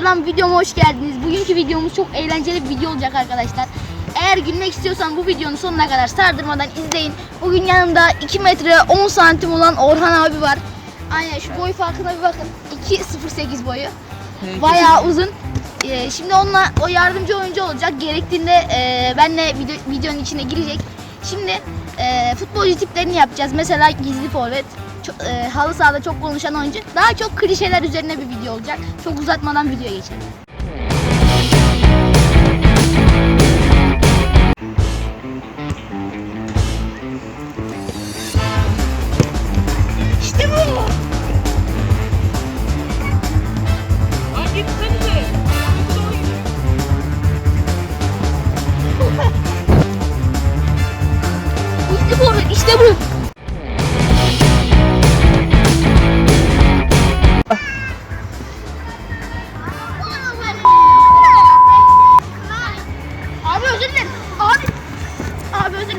selam videoma hoş geldiniz. Bugünkü videomuz çok eğlenceli bir video olacak arkadaşlar. Eğer gülmek istiyorsan bu videonun sonuna kadar sardırmadan izleyin. Bugün yanımda 2 metre 10 santim olan Orhan abi var. Aynen şu boy farkına bir bakın. 2.08 boyu. Bayağı uzun. Ee, şimdi onunla o yardımcı oyuncu olacak. Gerektiğinde e, benle video, videonun içine girecek. Şimdi e, futbolcu tiplerini yapacağız. Mesela gizli forvet, e, halı sahada çok konuşan oyuncu. Daha çok klişeler üzerine bir video olacak. Çok uzatmadan videoya geçelim.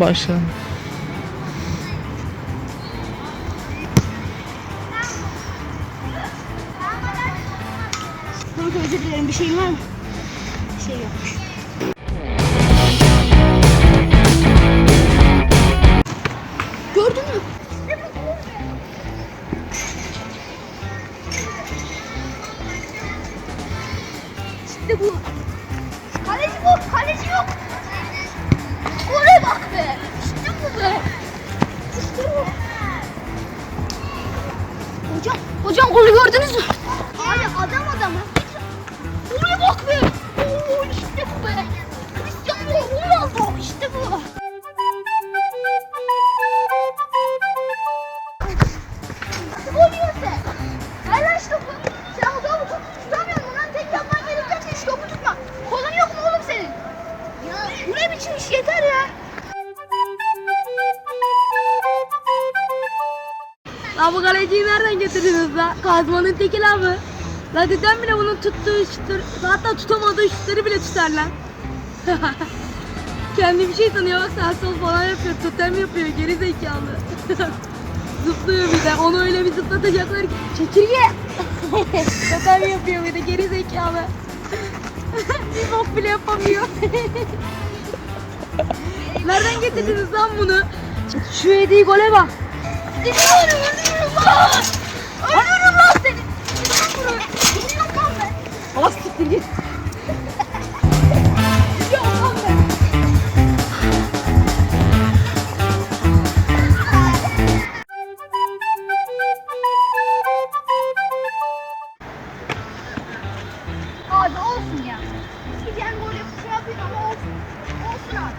Başla. Kanka özür dilerim bir şeyin var mı? Bir şey yok. Golü gördünüz mü? Kaleciyi nereden getirdiniz la? Kazmanın teki la bu. La dedem bile bunun tuttuğu şutları, hatta tutamadığı şutları bile tutar lan. Kendi bir şey sanıyor bak sağ sol falan yapıyor, totem yapıyor, geri zekalı. Zıplıyor bir de, onu öyle bir zıplatacaklar ki. Çekirge! totem yapıyor bir de geri zekalı. bir bok bile yapamıyor. nereden getirdiniz lan bunu? Şu yediği gole bak. Dinliyorum, ölüyorum lan. Seni. Geliyorum lan ben. Bas siktir git. Geliyorum lan ben. Abi olsun ya. Gideceğim gol yapıp şey yapayım ama olsun. Olsun abi.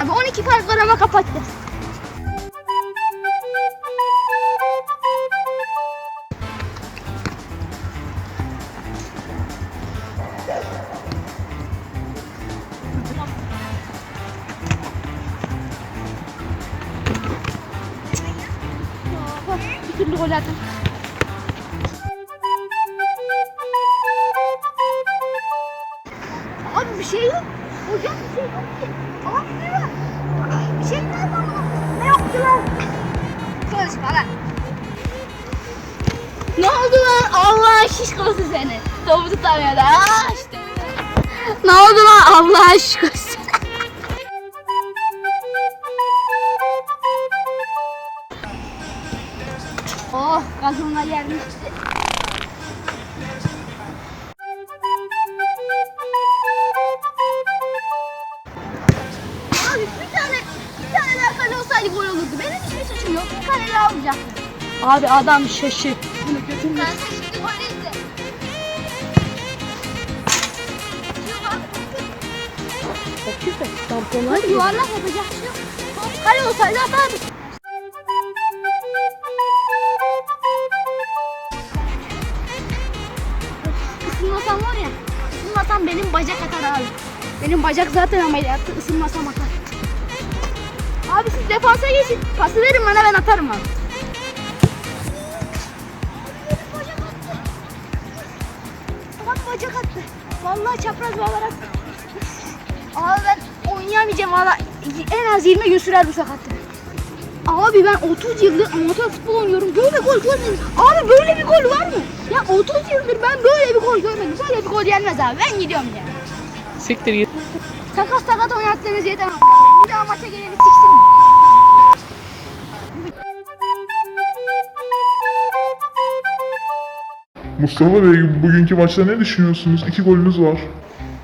Abi, abi 12 fark var ama kapattı. Türlü gol attım. Abi bir şey yok. Hocam bir şey yok. Abi şey var. Bir şey nerede ama? Ne yok lan? Konuşma lan. Ne oldu lan? Allah şişkosu seni. Topu tutamıyor da. Aa. Ne oldu lan Allah aşkına? Oh gazonlar yermiş. Abi bir tane bir tane daha kale olsaydı gol olurdu. Benim hiçbir suçum yok. Bir kale daha alacaktım. Abi adam şaşı. Bunu götürme. Ben şimdi gol izle. Bakıyor şampiyonlar gibi. Yuvarlak yapacak şey yok. Kale olsaydı atardım. Isınmasam var ya. Isınmasam benim bacak atar abi. Benim bacak zaten ameliyattı. Isınmasam atar. Abi siz defansa geçin. Pası verin bana ben atarım abi. Abi bacak attı. Vallahi çapraz bağlar attı. Abi ben oynayamayacağım valla. En az 20 gün sürer bu sakatlık. Abi ben 30 yıldır amatör futbol oynuyorum. Böyle gol görmedim. Abi böyle bir gol var mı? Ya 30 yıldır ben böyle bir gol görmedim. Böyle bir gol yenmez abi. Ben gidiyorum ya. Siktir git. Sakat sakat oynattığınız yeter. Bir daha maça geleni siksin. Mustafa Bey bugünkü maçta ne düşünüyorsunuz? İki golünüz var.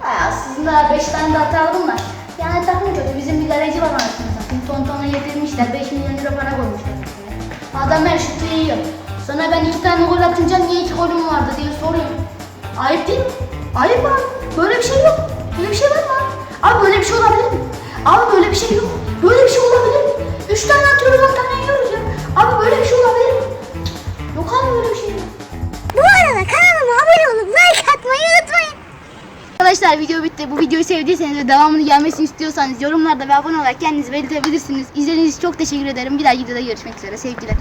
Ha, aslında 5 tane de hata aldım da. Yani takım kötü. Bizim bir galeci var anasını satayım. Tonton'a getirmişler. 5 milyon lira para koymuşlar. Adam her şutu yiyor. Sana ben iki tane gol atınca niye iki golüm vardı diye soruyorum. Ayıp değil mi? Ayıp abi. Böyle bir şey yok. Böyle bir şey var mı? Abi böyle bir şey olabilir mi? Abi böyle bir şey yok. Böyle bir şey olabilir mi? Üç tane atıyoruz, on tane yiyoruz ya. Abi böyle bir şey olabilir mi? Yok abi böyle bir şey yok. Arkadaşlar video bitti. Bu videoyu sevdiyseniz ve devamını gelmesini istiyorsanız yorumlarda ve abone olarak kendinizi belirtebilirsiniz. İzlediğiniz için çok teşekkür ederim. Bir daha videoda görüşmek üzere. Sevgiler.